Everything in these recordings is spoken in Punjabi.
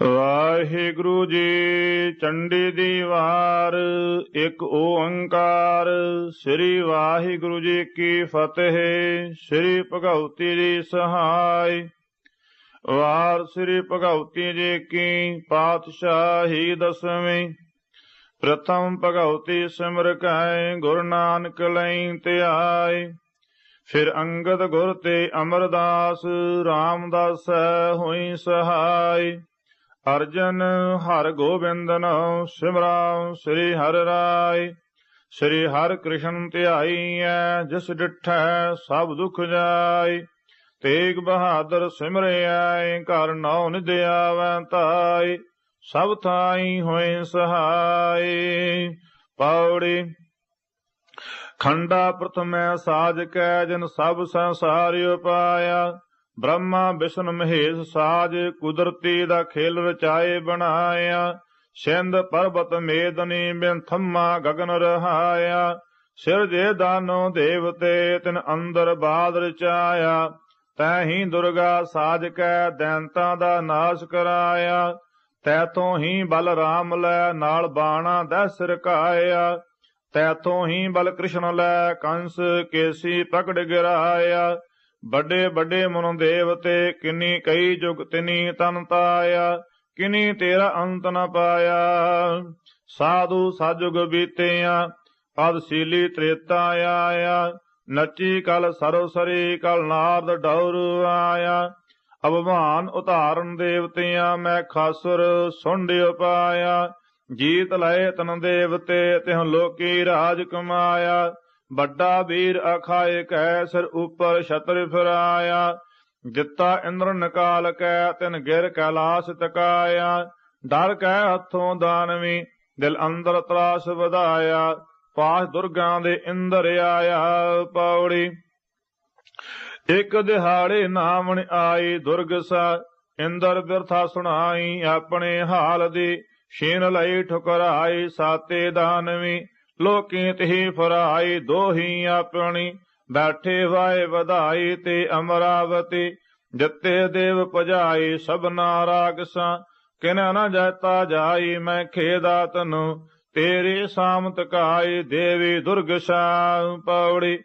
ਵਾਹਿਗੁਰੂ ਜੀ, ਚੰਡੀ ਦੀ ਵਾਰ ਇੱਕ ਓੰਕਾਰ। ਸ੍ਰੀ ਵਾਹਿਗੁਰੂ ਜੀ ਕੀ ਫਤਿਹ, ਸ੍ਰੀ ਭਗਉਤੀ ਜੀ ਸਹਾਈ। ਵਾਰ ਸ੍ਰੀ ਭਗਉਤੀ ਜੀ ਕੀ ਪਾਤਸ਼ਾਹੀ ਦਸਵੀਂ। ਪ੍ਰਥਮ ਭਗਉਤੀ ਸਿਮਰ ਕੈ ਗੁਰੂ ਨਾਨਕ ਲਈ ਧਿਆਏ ਫਿਰ ਅੰਗਦ ਗੁਰ ਤੇ ਅਮਰਦਾਸ, ਰਾਮਦਾਸ ਹੋਈ ਸਹਾਈ। ਅਰਜਨ ਹਰ ਗੋਬਿੰਦਨ ਸਿਮਰਾ ਸ੍ਰੀ ਹਰ ਰਾਏ। ਸ੍ਰੀ ਹਰ ਕ੍ਰਿਸ਼ਨ ਧਿਆਈਐ, ਜਿਸ ਡਿਠੈ ਸਭ ਦੁਖ ਜਾਏ। ਤੇਗ ਬਹਾਦਰ ਸਿਮਰਿਐ, ਘਰ ਨੌ ਨਿਧ ਆਵੈ ਤਾਈ ਸਭ ਥਾਈ ਹੋਏ ਸਹਾਈ ਪੌੜੀ। ਖੰਡਾ ਪ੍ਰਥਮੈ ਸਾਜ ਕੈ, ਜਨ ਸਭ ਸੰਸਾਰਿ ਪਾਇਆ ਬ੍ਰਹਮਾ ਵਿਸ਼ਨ ਮਹੇਸ਼ ਸਾਜ ਕੁਦਰਤੀ ਦਾ ਖੇਲ ਰਚਾਏ ਬਣਾਇਆ। ਸਿੰਧ ਪਰਬਤ ਮੇਦਨੀ ਬਿਨ ਥੰਮਾ ਗਗਨ ਰਹਾਇਆ। ਸਿਰ ਜੇ ਦਾਨੋ ਦੇਵਤੇ ਤਿਨ ਅੰਦਰ ਬਾਦ ਰਚਾਇਆ। ਤੈ ਹੀ ਦੁਰਗਾ ਸਾਜ ਕੈ ਦੈਂਤਾਂ ਦਾ ਨਾਸ਼ ਕਰਾਇਆ। ਤੈ ਤੋਂ ਹੀ ਬਲ ਰਾਮ ਲੈ ਨਾਲ ਬਾਣਾ ਦਾ ਸਿਰ ਕਾਇਆ। ਤੈ ਹੀ ਬਲਕ੍ਰਿਸ਼ਨ ਲੈ ਕੰਸ ਕੇਸੀ ਪਕੜ ਗਿਰਾਇਆ। ਵੱਡੇ ਵੱਡੇ ਮਨੁ ਦੇਵਤੇ ਕਿਨੀ ਕਈ ਜੁਗ ਤਿਨੀ ਤਨ ਤਾਇਆ, ਕਿਨੀ ਤੇਰਾ ਅੰਤ ਨ ਪਾਇਆ। ਸਾਧੂ ਸਾਜੁਗ ਬੀਤਿਆ ਪਦ ਸੀਲੀ ਤ੍ਰੇਤਾ ਆਇਆ। ਨੱਚੀ ਕਲ ਸਰੋ ਸਰੀ ਕਲ ਨਾਰਦ ਡੌਰ ਆਇਆ। ਅਭਵਾਨ ਉਤਾਰਨ ਦੇਵਤਿਆਂ ਮੈਂ ਖਾਸੁਰ ਸੁੰਡ ਪਾਇਆ ਜੀਤ ਲਏ ਤਨ ਦੇਵਤੇ, ਤਿਹ ਲੋਕੀ ਰਾਜ ਕਮਾਇਆ। ਵੱਡਾ ਵੀਰ ਅਖਾਏ ਕੈ ਸਿਰ ਉਪਰ ਛਤਰ ਫਿਰਾਇਆ। ਦਿੱਤਾ ਇੰਦਰ ਨਿਕਾਲ ਕੈ ਤਿਨ ਗਿਰ ਕੈਲਾਸ ਤਕਾਇਆ। ਡਰ ਕੈ ਹੱਥੋਂ ਦਾਨਵੀ, ਦਿਲ ਅੰਦਰ ਤਰਾਸ ਵਧਾਇਆ। ਪਾਸ ਦੁਰਗਾਂ ਦੇ ਇੰਦਰ ਆਇਆ ਪੌੜੀ। ਇੱਕ ਦਿਹਾੜੇ ਨਾਮਣ ਆਈ ਦੁਰਗ ਦੁਰਗਸਾ ਇੰਦਰ ਬਿਰਥਾ ਸੁਣਾਈ ਆਪਣੇ ਹਾਲ ਦੀ। ਛੇਨ ਲਈ ਠੁਕਰਾਈ ਸਾਤੇ ਦਾਨਵੀ। ਲੋਕੀ ਤਹੀ ਫਰਾਈ, ਦੋਹੀ ਆਪਣੀ, ਬੈਠੇ ਵਾਏ ਵਧਾਈ ਤੇ ਅਮਰਾਵਤੀ। ਜਿੱਤੇ ਦੇਵ ਭਜਾਈ ਸਭਨਾ ਰਾਗਸਾਂ ਕਿਨ ਨ ਜਾਤਾ ਜਾਈ, ਮੈਂ ਖੇਦਾ ਤਨੂ। ਤੇਰੀ ਸਾਮਤ ਕਾਈ, ਦੇਵੀ ਦੁਰਗਸ਼ਾ ਪੌੜੀ।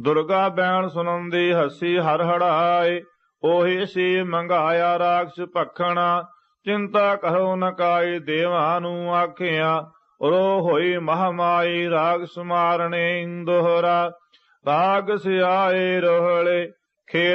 ਦੁਰਗਾ ਬੈਣ ਸੁਨੰਦੀ ਹਸੀ ਹਰ ਹੜਾਏ ਉਹੀ ਸੀ ਮੰਗਾਇਆ ਰਾਖਸ਼ ਭਖਣਾ। ਚਿੰਤਾ ਕਰੋ ਨ ਕਾਈ, ਦੇਵਾਂ ਨੂੰ ਆਖਿਆ। ਰੋ ਹੋਈ ਮਹਮਾਈ ਰਾਗ ਸਮਾਰਣੇ ਦੋਹਰਾ ਰਾਗ ਸਿਆਏ ਰੋਹਲੇ ਖੇ